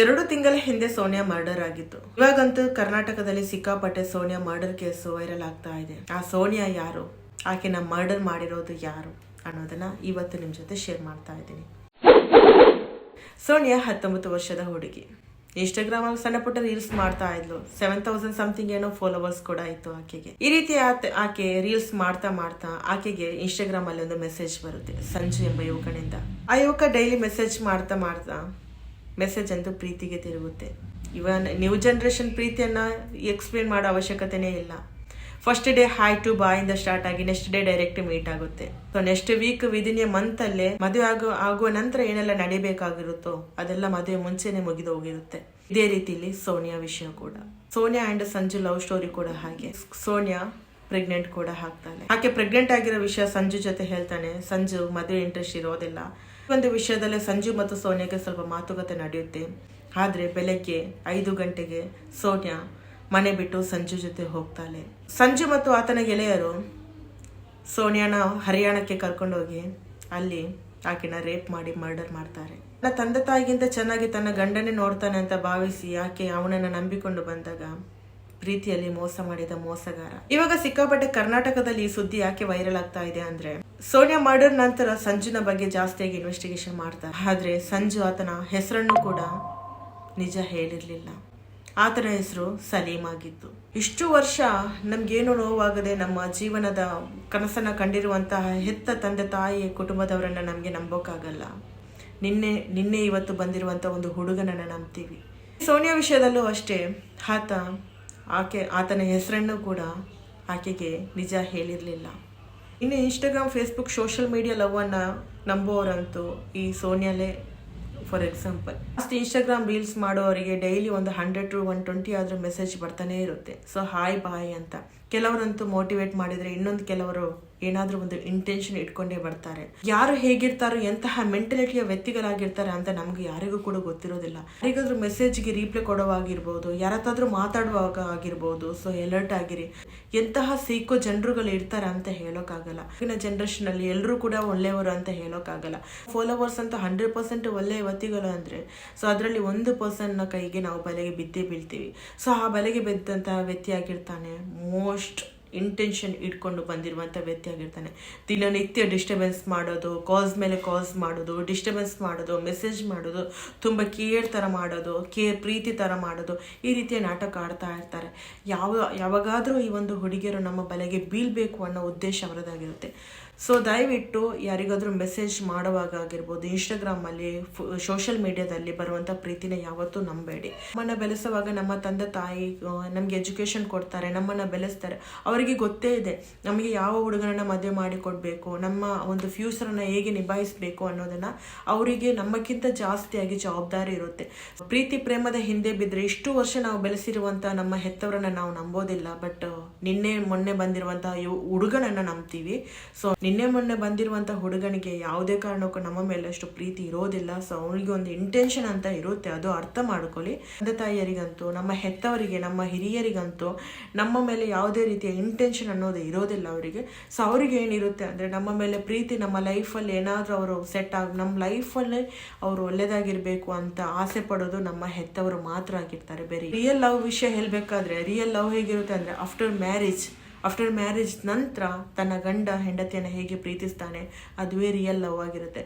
ಎರಡು ತಿಂಗಳ ಹಿಂದೆ ಸೋನಿಯಾ ಮರ್ಡರ್ ಆಗಿತ್ತು. ಇವಾಗಂತೂ ಕರ್ನಾಟಕದಲ್ಲಿ ಸಿಕ್ಕಾಪಟ್ಟೆ ಸೋನಿಯಾ ಮರ್ಡರ್ ಕೇಸ್ ವೈರಲ್ ಆಗ್ತಾ ಇದೆ. ಆ ಸೋನಿಯಾ ಯಾರು? ಆಕೆನ ಮರ್ಡರ್ ಮಾಡಿರೋದು ಯಾರು? ಅನ್ನೋದನ್ನ ಇವತ್ತು ನಿಮ್ ಜೊತೆ ಶೇರ್ ಮಾಡ್ತಾ ಇದ್ದೀನಿ. ಸೋನಿಯಾ ಹತ್ತೊಂಬತ್ತು ವರ್ಷದ ಹುಡುಗಿ. ಇನ್ಸ್ಟಾಗ್ರಾಮ್ ಅಲ್ಲಿ ಸಣ್ಣ ಪುಟ್ಟ ರೀಲ್ಸ್ ಮಾಡ್ತಾ ಇದ್ಲು. ಸೆವೆನ್ ತೌಸಂಡ್ ಸಮಥಿಂಗ್ ಏನೋ ಫಾಲೋವರ್ಸ್ ಕೂಡ ಇತ್ತು ಆಕೆಗೆ. ಈ ರೀತಿ ಆಕೆ ರೀಲ್ಸ್ ಮಾಡ್ತಾ ಮಾಡ್ತಾ ಆಕೆಗೆ ಇನ್ಸ್ಟಾಗ್ರಾಮ್ ಅಲ್ಲಿ ಒಂದು ಮೆಸೇಜ್ ಬರುತ್ತೆ, ಸಂಜು ಎಂಬ ಯುವಕನಿಂದ. ಆ ಯುವಕ ಡೈಲಿ ಮೆಸೇಜ್ ಮಾಡ್ತಾ ಮಾಡ್ತಾ ಮೆಸೇಜ್ ಅಂತೂ ಪ್ರೀತಿಗೆ ತಿರುಗುತ್ತೆ. ಇವನ್ ನ್ಯೂ ಜನರೇಷನ್ ಪ್ರೀತಿಯನ್ನು ಎಕ್ಸ್ಪ್ಲೇನ್ ಮಾಡೋ ಅವಶ್ಯಕತೆನೇ ಇಲ್ಲ. First day hi to bye ಇಂದ ಸ್ಟಾರ್ಟ್ ಆಗಿ ನೆಕ್ಸ್ಟ್ ಡೇ ಡೈರೆಕ್ಟ್ ಮೀಟ್ ಆಗುತ್ತೆ. So next week within a month ಅಲ್ಲೇ ಮದುವೆ ಆಗೋ, ಆಗುವ ನಂತರ ಏನೆಲ್ಲ ನಡಿಬೇಕಾಗಿರುತ್ತೋ ಅದೆಲ್ಲ ಮದುವೆ ಮುಂಚೆನೆ ಮುಗಿದು ಹೋಗಿರುತ್ತೆ. ಇದೇ ರೀತಿಲಿ ಸೋನಿಯಾ ವಿಷಯ ಕೂಡ. Sonia and Sanju love story ಕೂಡ ಹಾಗೆ. ಸೋನಿಯಾ ಪ್ರೆಗ್ನೆಂಟ್ ಕೂಡ ಹಾಕ್ತಾನೆ ಆಕೆ ಪ್ರೆಗ್ನೆಂಟ್ ಆಗಿರೋ ವಿಷಯ ಸಂಜು ಜೊತೆ ಹೇಳ್ತಾನೆ. ಸಂಜು ಮದುವೆ ಇಂಟ್ರೆಸ್ಟ್ ಇರೋದಿಲ್ಲ ಒಂದು ವಿಷಯದಲ್ಲಿ ಸಂಜು ಮತ್ತು ಸೋನಿಯಾಗೆ ಸ್ವಲ್ಪ ಮಾತುಕತೆ ನಡೆಯುತ್ತೆ. ಆದರೆ ಬೆಳಗ್ಗೆ ಐದು ಗಂಟೆಗೆ ಸೋನಿಯಾ ಮನೆ ಬಿಟ್ಟು ಸಂಜು ಜೊತೆ ಹೋಗ್ತಾಳೆ. ಸಂಜು ಮತ್ತು ಆತನ ಗೆಳೆಯರು ಸೋನಿಯಾನ ಹರಿಯಾಣಕ್ಕೆ ಕರ್ಕೊಂಡೋಗಿ ಅಲ್ಲಿ ಆಕೆನ ರೇಪ್ ಮಾಡಿ ಮರ್ಡರ್ ಮಾಡ್ತಾರೆ. ತನ್ನ ತಂದೆ ತಾಯಿಗಿಂತ ಚೆನ್ನಾಗಿ ತನ್ನ ಗಂಡನೇ ನೋಡ್ತಾನೆ ಅಂತ ಭಾವಿಸಿ ಆಕೆ ಅವನನ್ನ ನಂಬಿಕೊಂಡು ಬಂದಾಗ ಪ್ರೀತಿಯಲ್ಲಿ ಮೋಸ ಮಾಡಿದ ಮೋಸಗಾರ. ಇವಾಗ ಸಿಕ್ಕಾಪಟ್ಟೆ ಕರ್ನಾಟಕದಲ್ಲಿ ಈ ಸುದ್ದಿ ಯಾಕೆ ವೈರಲ್ ಆಗ್ತಾ ಇದೆ ಅಂದ್ರೆ, ಸೋನಿಯಾ ಮರ್ಡರ್ ನಂತರ ಸಂಜುನ ಬಗ್ಗೆ ಜಾಸ್ತಿಯಾಗಿ ಇನ್ವೆಸ್ಟಿಗೇಷನ್ ಮಾಡ್ತಾರೆ ಆದ್ರೆ ಸಂಜು ಆತನ ಹೆಸರನ್ನು ಕೂಡ ನಿಜ ಹೇಳಿರ್ಲಿಲ್ಲ. ಆತನ ಹೆಸರು ಸಲೀಮ್ ಆಗಿತ್ತು ಇಷ್ಟು ವರ್ಷ ನಮ್ಗೇನು ನೋವಾಗದೆ ನಮ್ಮ ಜೀವನದ ಕನಸನ್ನ ಕಂಡಿರುವಂತಹ ಹೆತ್ತ ತಂದೆ ತಾಯಿ ಕುಟುಂಬದವರನ್ನ ನಮಗೆ ನಂಬೋಕ್ಕಾಗಲ್ಲ ನಿನ್ನೆ ನಿನ್ನೆ ಇವತ್ತು ಬಂದಿರುವಂತ ಒಂದು ಹುಡುಗನನ್ನ ನಂಬ್ತೀವಿ. ಸೋನಿಯಾ ವಿಷಯದಲ್ಲೂ ಅಷ್ಟೇ, ಆತ ಆಕೆ, ಆತನ ಹೆಸರನ್ನು ಕೂಡ ಆಕೆಗೆ ನಿಜ ಹೇಳಿರಲಿಲ್ಲ. ಇನ್ನು ಇನ್ಸ್ಟಾಗ್ರಾಮ್ ಫೇಸ್ಬುಕ್ ಸೋಷಿಯಲ್ ಮೀಡಿಯಾ ಲವ್ವನ್ನು ನಂಬುವವರಂತೂ ಈ ಸೋನಿಯಾಲೇ ಫಾರ್ ಎಕ್ಸಾಂಪಲ್ ಅಷ್ಟು ಇನ್ಸ್ಟಾಗ್ರಾಮ್ ರೀಲ್ಸ್ ಮಾಡೋರಿಗೆ ಡೈಲಿ ಒಂದು ಹಂಡ್ರೆಡ್ ಟು ಒನ್ ಟ್ವೆಂಟಿ ಆದರೂ ಮೆಸೇಜ್ ಬರ್ತಾನೆ ಇರುತ್ತೆ. ಸೊ ಹಾಯ್ ಬಾಯ್ ಅಂತ. ಕೆಲವರಂತೂ ಮೋಟಿವೇಟ್ ಮಾಡಿದರೆ ಇನ್ನೊಂದು ಕೆಲವರು ಏನಾದ್ರೂ ಒಂದು ಇಂಟೆನ್ಷನ್ ಇಟ್ಕೊಂಡೇ ಬರ್ತಾರೆ. ಯಾರು ಹೇಗಿರ್ತಾರೋ, ಎಂತಹ ಮೆಂಟಾಲಿಟಿಯ ವ್ಯಕ್ತಿಗಳಾಗಿರ್ತಾರೆ ಅಂತ ನಮ್ಗೆ ಯಾರಿಗೂ ಕೂಡ ಗೊತ್ತಿರೋದಿಲ್ಲ. ಯಾರಿಗಾದ್ರೂ ಮೆಸೇಜ್ಗೆ ರೀಪ್ಲೈ ಕೊಡೋವಾಗಿರ್ಬೋದು ಯಾರತ್ತಾದ್ರೂ ಮಾತಾಡುವಾಗ ಆಗಿರ್ಬೋದು ಸೊ ಅಲರ್ಟ್ ಆಗಿರಿ. ಎಂತಹ ಸೀಕೋ ಜನರುಗಳು ಇರ್ತಾರೆ ಅಂತ ಹೇಳೋಕ್ಕಾಗಲ್ಲ. ಈಗಿನ ಜನರೇಷನ್ ಅಲ್ಲಿ ಎಲ್ಲರೂ ಕೂಡ ಒಳ್ಳೆಯವರು ಅಂತ ಹೇಳೋಕ್ಕಾಗಲ್ಲ. ಫಾಲೋವರ್ಸ್ ಅಂತ ಹಂಡ್ರೆಡ್ ಪರ್ಸೆಂಟ್ ಒಳ್ಳೆಯ ವ್ಯಕ್ತಿಗಳು ಅಂದ್ರೆ ಸೊ ಅದರಲ್ಲಿ ಒಂದು ನ ಕೈಗೆ ನಾವು ಬಲೆಗೆ ಬಿದ್ದೇ ಬೀಳ್ತೀವಿ. ಸೊ ಆ ಬಲೆಗೆ ಬಿದ್ದಂತಹ ವ್ಯಕ್ತಿ ಆಗಿರ್ತಾನೆ ಮೋಸ್ಟ್ ಇಂಟೆನ್ಷನ್ ಇಟ್ಕೊಂಡು ಬಂದಿರುವಂಥ ವ್ಯಕ್ತಿ ಆಗಿರ್ತಾನೆ. ದಿನನಿತ್ಯ ಡಿಸ್ಟರ್ಬೆನ್ಸ್ ಮಾಡೋದು ಕಾಲ್ಸ್ ಮೇಲೆ ಕಾಲ್ಸ್ ಮಾಡೋದು ಡಿಸ್ಟರ್ಬೆನ್ಸ್ ಮಾಡೋದು ಮೆಸೇಜ್ ಮಾಡೋದು, ತುಂಬ ಕೇರ್ ಥರ ಮಾಡೋದು ಕೇರ್ ಪ್ರೀತಿ ಥರ ಮಾಡೋದು, ಈ ರೀತಿಯ ನಾಟಕ ಆಡ್ತಾ ಇರ್ತಾರೆ. ಯಾವ, ಯಾವಾಗಾದರೂ ಈ ಒಂದು ಹುಡುಗಿಯರು ನಮ್ಮ ಬಲೆಗೆ ಬೀಳಬೇಕು ಅನ್ನೋ ಉದ್ದೇಶ ಅವರದಾಗಿರುತ್ತೆ. ಸೊ ದಯವಿಟ್ಟು ಯಾರಿಗಾದರೂ ಮೆಸೇಜ್ ಮಾಡುವಾಗ ಆಗಿರ್ಬೋದು ಇನ್ಸ್ಟಾಗ್ರಾಮಲ್ಲಿ ಸೋಷಿಯಲ್ ಮೀಡಿಯಾದಲ್ಲಿ ಬರುವಂಥ ಪ್ರೀತಿನ ಯಾವತ್ತೂ ನಂಬೇಡಿ. ನಮ್ಮನ್ನ ಬೆಳೆಸುವಾಗ ನಮ್ಮ ತಂದೆ ತಾಯಿ ನಮಗೆ ಎಜುಕೇಶನ್ ಕೊಡ್ತಾರೆ, ನಮ್ಮನ್ನ ಬೆಳೆಸ್ತಾರೆ. ಅವರಿಗೆ ಗೊತ್ತೇ ಇದೆ, ನಮಗೆ ಯಾವ ಹುಡುಗನನ್ನ ಮದುವೆ ಮಾಡಿ ಕೊಡಬೇಕು, ನಮ್ಮ ಒಂದು ಫ್ಯೂಚರನ್ನ ಹೇಗೆ ನಿಭಾಯಿಸಬೇಕು ಅನ್ನೋದನ್ನ ಅವರಿಗೆ ನಮ್ಮಕ್ಕಿಂತ ಜಾಸ್ತಿಯಾಗಿ ಜವಾಬ್ದಾರಿ ಇರುತ್ತೆ. ಪ್ರೀತಿ, ಪ್ರೇಮದ ಹಿಂದೆ ಬಿದ್ದರೆ ಇಷ್ಟು ವರ್ಷ ನಾವು ಬೆಳೆಸಿರುವಂಥ ನಮ್ಮ ಹೆತ್ತವರನ್ನ ನಾವು ನಂಬೋದಿಲ್ಲ ಬಟ್ ನಿನ್ನೆ ಮೊನ್ನೆ ಬಂದಿರುವಂತಹ ಹುಡುಗನನ್ನ ನಂಬ್ತೀವಿ. ಸೊ ನಿನ್ನೆ ಮೊನ್ನೆ ಬಂದಿರುವಂಥ ಹುಡುಗನಿಗೆ ಯಾವುದೇ ಕಾರಣಕ್ಕೂ ನಮ್ಮ ಮೇಲೆ ಅಷ್ಟು ಪ್ರೀತಿ ಇರೋದಿಲ್ಲ. ಸೊ ಅವನಿಗೆ ಒಂದು ಇಂಟೆನ್ಷನ್ ಅಂತ ಇರುತ್ತೆ. ಅದು ಅರ್ಥ ಮಾಡ್ಕೊಳ್ಳಿ. ತಂದೆ ತಾಯಿಯರಿಗಂತೂ, ನಮ್ಮ ಹೆತ್ತವರಿಗೆ, ನಮ್ಮ ಹಿರಿಯರಿಗಂತೂ, ನಮ್ಮ ಮೇಲೆ ಯಾವುದೇ ರೀತಿಯ ಇಂಟೆನ್ಷನ್ ಅನ್ನೋದು ಇರೋದಿಲ್ಲ ಅವರಿಗೆ. ಸೊ ಅವರಿಗೆ ಏನಿರುತ್ತೆ ಅಂದರೆ, ನಮ್ಮ ಮೇಲೆ ಪ್ರೀತಿ, ನಮ್ಮ ಲೈಫಲ್ಲಿ ಏನಾದರೂ ಅವರು ಸೆಟ್ ಆಗಿ, ನಮ್ಮ ಲೈಫಲ್ಲೇ ಅವರು ಒಳ್ಳೆಯದಾಗಿರಬೇಕು ಅಂತ ಆಸೆ ಪಡೋದು ನಮ್ಮ ಹೆತ್ತವರು ಮಾತ್ರ ಆಗಿರ್ತಾರೆ ಬೇರೆ. ರಿಯಲ್ ಲವ್ ವಿಷಯ ಹೇಳಬೇಕಾದ್ರೆ ರಿಯಲ್ ಲವ್ ಹೇಗಿರುತ್ತೆ ಅಂದರೆ ಆಫ್ಟರ್ ಮ್ಯಾರೇಜ್ ಆಫ್ಟರ್ ಮ್ಯಾರೇಜ್ ನಂತರ ತನ್ನ ಗಂಡ ಹೆಂಡತಿಯನ್ನು ಹೇಗೆ ಪ್ರೀತಿಸ್ತಾನೆ ಅದುವೇ ರಿಯಲ್ ಲವ್ ಆಗಿರುತ್ತೆ.